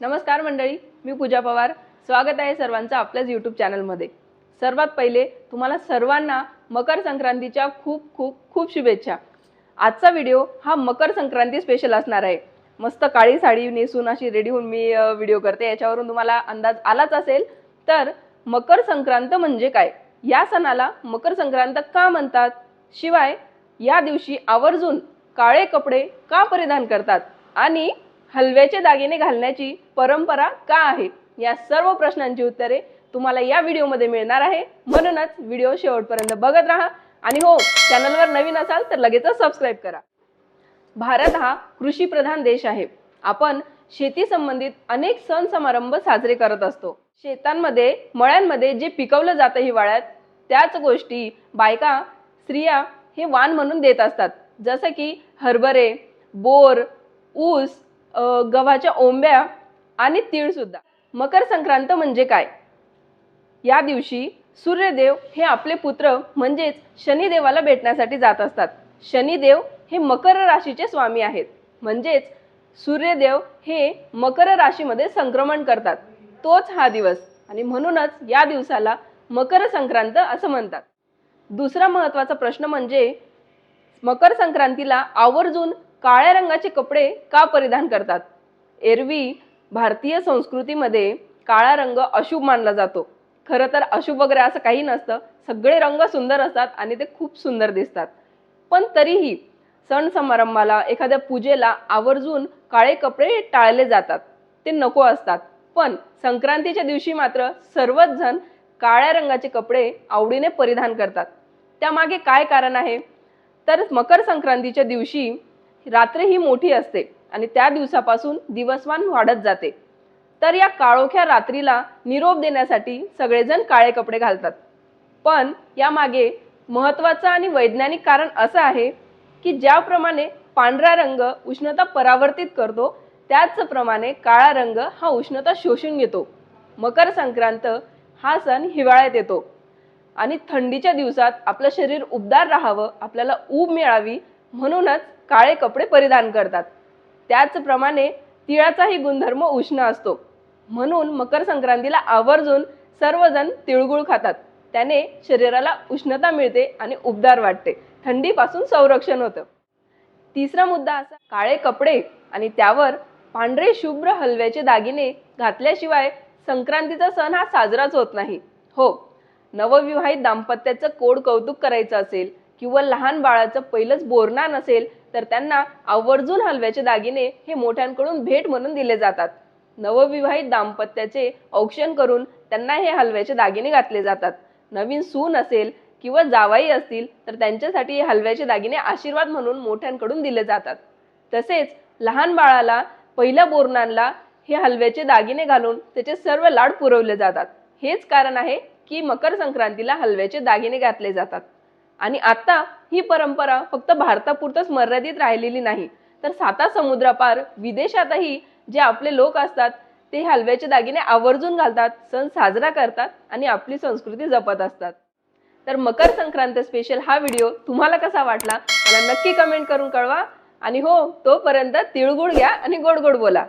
नमस्कार मंडळी मी पूजा पवार. स्वागत आहे सर्वांचं आपल्याच यूट्यूब चॅनलमध्ये सर्वात पहिले तुम्हाला सर्वांना मकर संक्रांतीच्या खूप खूप खूप शुभेच्छा. आजचा व्हिडिओ हा मकर संक्रांती स्पेशल असणार आहे. मस्त काळी साडी नेसून अशी रेडी होऊन मी व्हिडिओ करते. याच्यावरून तुम्हाला अंदाज आलाच असेल तर मकर संक्रांत म्हणजे काय? या सणाला मकर संक्रांत का म्हणतात? शिवाय या दिवशी आवर्जून काळे कपडे का परिधान करतात? आणि हलव्याचे दागिने घालण्याची परंपरा का आहे? या सर्व प्रश्नांची उत्तरे तुम्हाला या व्हिडिओमध्ये मिळणार आहे. म्हणूनच व्हिडिओ शेवटपर्यंत बघत राहा. आणि हो चॅनलवर नवीन असाल तर लगेचच सबस्क्राईब करा. भारत हा कृषीप्रधान देश आहे. आपण शेती संबंधित अनेक सण समारंभ साजरे करत असतो. शेतांमध्ये मळ्यांमध्ये जे पिकवलं जातं हिवाळ्यात त्याच गोष्टी बायका स्त्रिया हे वाण म्हणून देत असतात. जसं की हरभरे बोर ऊस गव्हाच्या ओंब्या आणि तीळ सुद्धा. मकर संक्रांत म्हणजे काय? या दिवशी सूर्यदेव हे आपले पुत्र म्हणजेच शनिदेवाला भेटण्यासाठी जात असतात. शनिदेव हे मकर राशीचे स्वामी आहेत. म्हणजेच सूर्यदेव हे मकर राशीमध्ये संक्रमण करतात. तोच हा दिवस. आणि म्हणूनच या दिवसाला मकर संक्रांत असं म्हणतात. दुसरा महत्त्वाचा प्रश्न म्हणजे मकर संक्रांतीला आवर्जून काळ्या रंगाचे कपडे का परिधान करतात? एरवी भारतीय संस्कृतीमध्ये काळा रंग अशुभ मानला जातो. खरं तर अशुभ वगैरे असं काही नसतं. सगळे रंग सुंदर असतात आणि ते खूप सुंदर दिसतात. पण तरीही सण समारंभाला एखाद्या पूजेला आवर्जून काळे कपडे टाळले जातात. ते नको असतात. पण संक्रांतीच्या दिवशी मात्र सर्वच जण काळ्या रंगाचे कपडे आवडीने परिधान करतात. त्यामागे काय कारण आहे? तर मकर संक्रांतीच्या दिवशी रात्र ही मोठी असते आणि त्या दिवसापासून दिवसमान वाढत जाते. तर या काळोख्या रात्रीला निरोप देण्यासाठी सगळेजण काळे कपडे घालतात. पण यामागे महत्त्वाचं आणि वैज्ञानिक कारण असं आहे की ज्याप्रमाणे पांढरा रंग उष्णता परावर्तित करतो त्याचप्रमाणे काळा रंग हा उष्णता शोषून घेतो. मकर संक्रांत हा सण हिवाळ्यात येतो. आणि थंडीच्या दिवसात आपलं शरीर उबदार राहावं आपल्याला ऊब मिळावी म्हणूनच काळे कपडे परिधान करतात. त्याचप्रमाणे तिळाचाही गुणधर्म उष्ण असतो. म्हणून मकर संक्रांतीला आवर्जून सर्वजण तिळगुळ खातात. त्याने शरीराला उष्णता मिळते आणि उबदार वाटते. थंडीपासून संरक्षण होतं. तिसरा मुद्दा असा काळे कपडे आणि त्यावर पांढरे शुभ्र हलव्याचे दागिने घातल्याशिवाय संक्रांतीचा सण हा साजराच होत नाही. हो नवविवाहित दाम्पत्याचं कोड कौतुक करायचं असेल किंवा लहान बाळाचं पहिलंच बोरणार नसेल तर त्यांना आवर्जून हलव्याचे दागिने हे मोठ्यांकडून भेट म्हणून दिले जातात. नवविवाहित दाम्पत्याचे औक्षण करून त्यांना हे हलव्याचे दागिने घातले जातात. नवीन सून असेल किंवा जावाई असतील तर त्यांच्यासाठी हे हलव्याचे दागिने आशीर्वाद म्हणून मोठ्यांकडून दिले जातात. तसेच लहान बाळाला पहिल्या बोरणांना हे हलव्याचे दागिने घालून त्याचे सर्व लाड पुरवले जातात. हेच कारण आहे की मकर संक्रांतीला हलव्याचे दागिने घातले जातात. आणि आता ही परंपरा फक्त भारतापुरतच मर्यादित राहिलेली नाही तर साता समुद्रापार विदेशातही जे आपले लोक असतात ते हलव्याचे दागिने आवर्जून घालतात सण साजरा करतात आणि आपली संस्कृती जपत असतात. तर मकर संक्रांत स्पेशल हा व्हिडिओ तुम्हाला कसा वाटला मला नक्की कमेंट करून कळवा. आणि हो तोपर्यंत तिळगुळ घ्या आणि गोड गोड बोला.